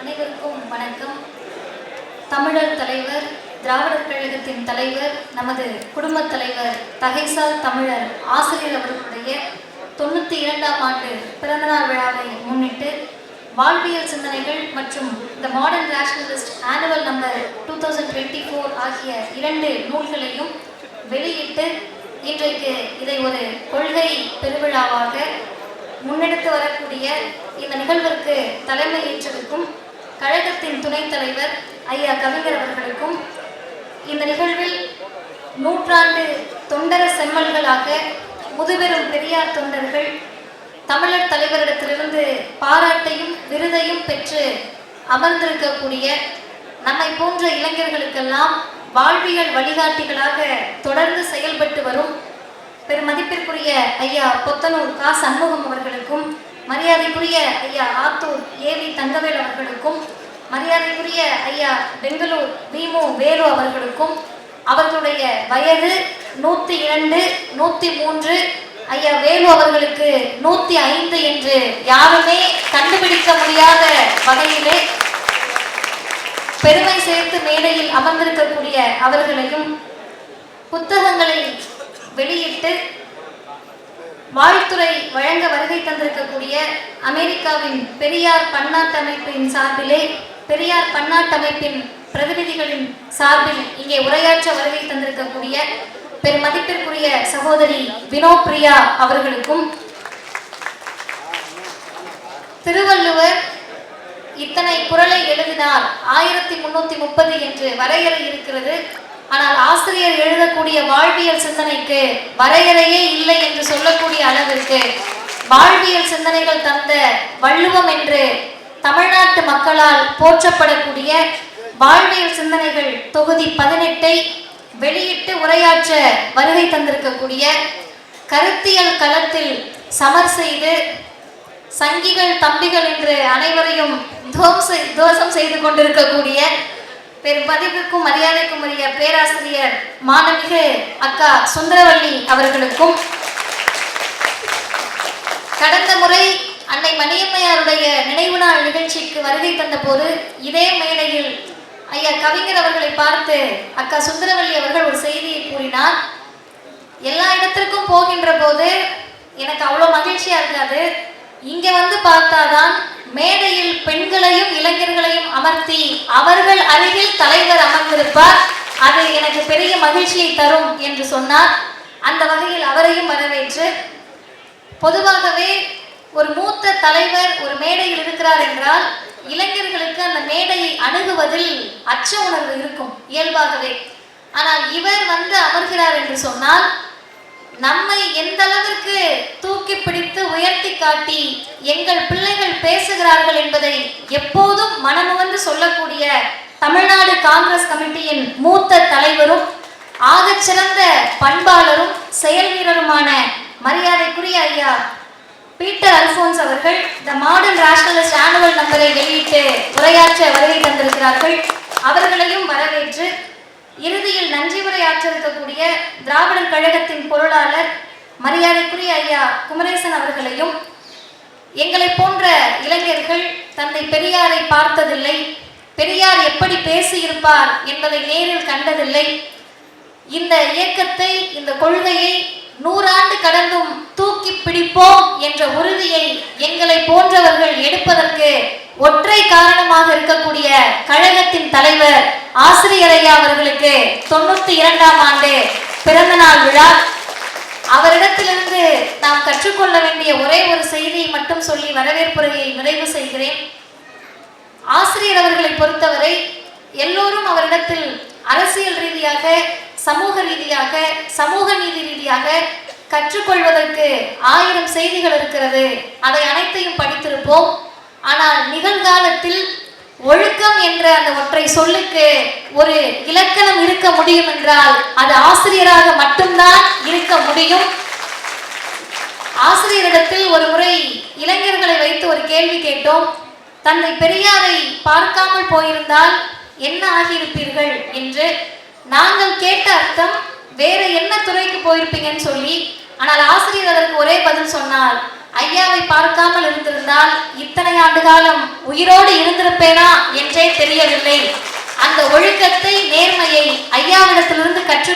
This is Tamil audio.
அனைவருக்கும் வணக்கம். தமிழர் தலைவர் திராவிடர் கழகத்தின் தலைவர் நமது குடும்பத் தலைவர் தகைசால் தமிழர் ஆசிரியர் அவர்களுடைய தொண்ணூற்றி இரண்டாம் ஆண்டு பிறந்தநாள் விழாவை முன்னிட்டு வாழ்வியல் சிந்தனைகள் மற்றும் the modern rationalist annual number two thousand twenty four ஆகிய இரண்டு நூல்களையும் வெளியிட்டு இன்றைக்கு இதை ஒரு கொள்கை பெருவிழாவாக முன்னெடுத்து வரக்கூடிய இந்த நிகழ்விற்கு தலைமை ஏற்றிருக்கும் கழகத்தின் துணைத் தலைவர் ஐயா கவிஞர் அவர்களுக்கும் இந்த நிகழ்வில் நூற்றாண்டு தொண்டர செம்மல்களாக முதுபெரும் பெரியார் தொண்டர்கள் தமிழர் தலைவரிடத்திலிருந்து பாராட்டையும் விருதையும் பெற்று அமர்ந்திருக்கக்கூடிய நம்மை போன்ற இளைஞர்களுக்கெல்லாம் வாழ்வியல் வழிகாட்டிகளாக தொடர்ந்து செயல்பட்டு வரும் பெருமதிப்பிற்குரிய ஐயா பொத்தனூர் கா சண்முகம் அவர்களுக்கும் மரியாதைக்குரிய ஐயா ஆத்தூர் ஏவி தங்கவேல் அவர்களுக்கும் மரியாதைக்குரிய ஐயா பெங்களூர் பீமு வேலு அவர்களுக்கும் அவர்களுடைய வயது நூற்றி இரண்டு நூற்றி மூன்று ஐயா வேலு அவர்களுக்கு நூற்றி ஐந்து என்று யாருமே கண்டுபிடிக்க முடியாத வகையிலே பெருமை சேர்த்து மேடையில் அமர்ந்திருக்கக்கூடிய அவர்களையும் புத்தகங்களை வெளியிட்டு வாழ்த்துறை வழங்க வருகை தந்திருக்கக்கூடிய அமெரிக்காவின் பெரியார் பன்னாட்டு அமைப்பின் சார்பிலே பெரியார் பன்னாட்டு அமைப்பின் பிரதிநிதிகளின் சார்பில் இங்கே உரையாற்ற வருகை தந்திருக்கக்கூடிய பெருமதிப்பிற்குரிய சகோதரி வினோபிரியா அவர்களுக்கும் திருவள்ளுவர் இத்தனை குரலை எழுதினார் ஆயிரத்தி முன்னூத்தி முப்பது என்று வரையறை இருக்கிறது. ஆனால் ஆசிரியர் எழுதக்கூடிய வாழ்வியல் சிந்தனைக்கு வரையறையே இல்லை என்று சொல்ல அளவிற்கு வாழ்வியல் சிந்தனைகள் தந்த வள்ளுவம் என்று தமிழ்நாட்டு மக்களால் போற்றப்படக்கூடிய வாழ்வியல் சிந்தனைகள் தொகுதி பதினெட்டை வெளியிட்டு உரையாற்ற வருகை தந்திருக்கக்கூடிய கருத்தியல் களத்தில் சமர் செய்து சங்கிகள் தம்பிகள் என்று அனைவரையும் தோசம் செய்து கொண்டிருக்கக்கூடிய பதிவுக்கும் மரியாதைக்கும் உரிய பேராசிரியர் மாணவிகு அக்கா சுந்தரவள்ளி அவர்களுக்கும் நாள் நிகழ்ச்சிக்கு வருகை தந்த போது இதே மேடையில் ஐயா கவிஞர் அவர்களை பார்த்து அக்கா சுந்தரவள்ளி அவர்கள் ஒரு செய்தியை கூறினார். எல்லா இடத்திற்கும் போகின்ற போது எனக்கு அவ்வளோ மகிழ்ச்சியா இருக்காது. இங்க வந்து பார்த்தாதான் மேடையில் பெண்களையும் இளைஞர்களையும் அமர்த்தி அவர்கள் அருகில் தலைவர் அமர்ந்திருப்பார். அது எனக்கு பெரிய மகிழ்ச்சியை தரும் என்று சொன்னார். அந்த வகையில் அவரையும் வரவேற்று பொதுவாகவே ஒரு மூத்த தலைவர் ஒரு மேடையில் இருக்கிறார் என்றால் இளைஞர்களுக்கு அந்த மேடையை அணுகுவதில் அச்ச உணர்வு இருக்கும் இயல்பாகவே. ஆனால் இவர் வந்து அமர்கிறார் என்று சொன்னால் நம்மை எந்த அளவிற்கு தூக்கி பிடித்து உயர்த்தி காட்டி எங்கள் பிள்ளைகள் பேசுகிறார்கள் என்பதை எப்போதும் மனமுவந்து சொல்லக்கூடிய தமிழ்நாடு காங்கிரஸ் கமிட்டியின் மூத்த தலைவரும் ஆகச்சிறந்த பண்பாளரும் செயல் வீரருமான மரியாதைக்குரிய ஐயா பீட்டர் அல்போன்ஸ் அவர்கள் த மாடர்ன் ரேஷனலிஸ்ட் ஆனுவல் நம்பரை வெளியிட்டு உரையாற்ற வருகை தந்திருக்கிறார்கள். அவர்களையும் வரவேற்று இறுதியில் நன்றி உரையாற்றிருக்கக்கூடிய திராவிடர் கழகத்தின் பொருளாளர் மரியாதைக்குரிய ஐயா குமரேசன் அவர்களையும் எங்களை போன்ற இளைஞர்கள் தந்தை பெரியாரை பார்த்ததில்லை பெரியார் எப்படி பேசியிருப்பார் என்பதை நேரில் கண்டதில்லை. இந்த இயக்கத்தை இந்த கொள்கையை நூறாண்டு கடந்தும் தூக்கி பிடிப்போம் என்ற உறுதியை எங்களை போன்றவர்கள் எடுப்பதற்கு ஒற்றை காரணமாக இருக்கக்கூடிய கழகத்தின் தலைவர் ஆசிரியரையா அவர்களுக்கு தொண்ணூத்தி இரண்டாம் ஆண்டு பிறந்த நாள் விழா. அவரிடத்திலிருந்து நாம் கற்றுக்கொள்ள வேண்டிய ஒரே ஒரு செய்தியை மட்டும் சொல்லி வரவேற்புரையை நிறைவு செய்கிறேன். ஆசிரியர் அவர்களை பொறுத்தவரை எல்லோரும் அவரிடத்தில் அரசியல் ரீதியாக சமூக ரீதியாக சமூக நீதி ரீதியாக கற்றுக்கொள்வதற்கு ஆயிரம் செய்திகள் இருக்கிறது. அதை அனைத்தையும் படித்திருப்போம். ஆனால் நிகழ்காலத்தில் ஒழுக்கம் என்ற அந்த ஒற்றை சொல்லுக்கு ஒரு இலக்கணம் இருக்க முடியும் என்றால் அது ஆசிரியராக மட்டும்தான் இருக்க முடியும். ஆசிரியரிடத்தில் ஒரு முறை இளைஞர்களை வைத்து ஒரு கேள்வி கேட்டோம். தந்தை பெரியாரை பார்க்காமல் போயிருந்தால் என்ன ஆகியிருப்பீர்கள்? என்று நாங்கள் கேட்ட அர்த்தம் வேற என்ன துறைக்கு போயிருப்பீங்கன்னு சொல்லி ஆனால் ஆசிரியர் அதற்கு ஒரே பதில் சொன்னார். ஐயாவை பார்க்காமல் இருந்திருந்தால் இத்தனை ஆண்டு காலம் உயிரோடு இருந்திருப்பேனா என்றே தெரியவில்லை. அந்த ஒழுக்கத்தை நேர்மையை ஐயாவிடத்திலிருந்து கற்றுக்கொண்டு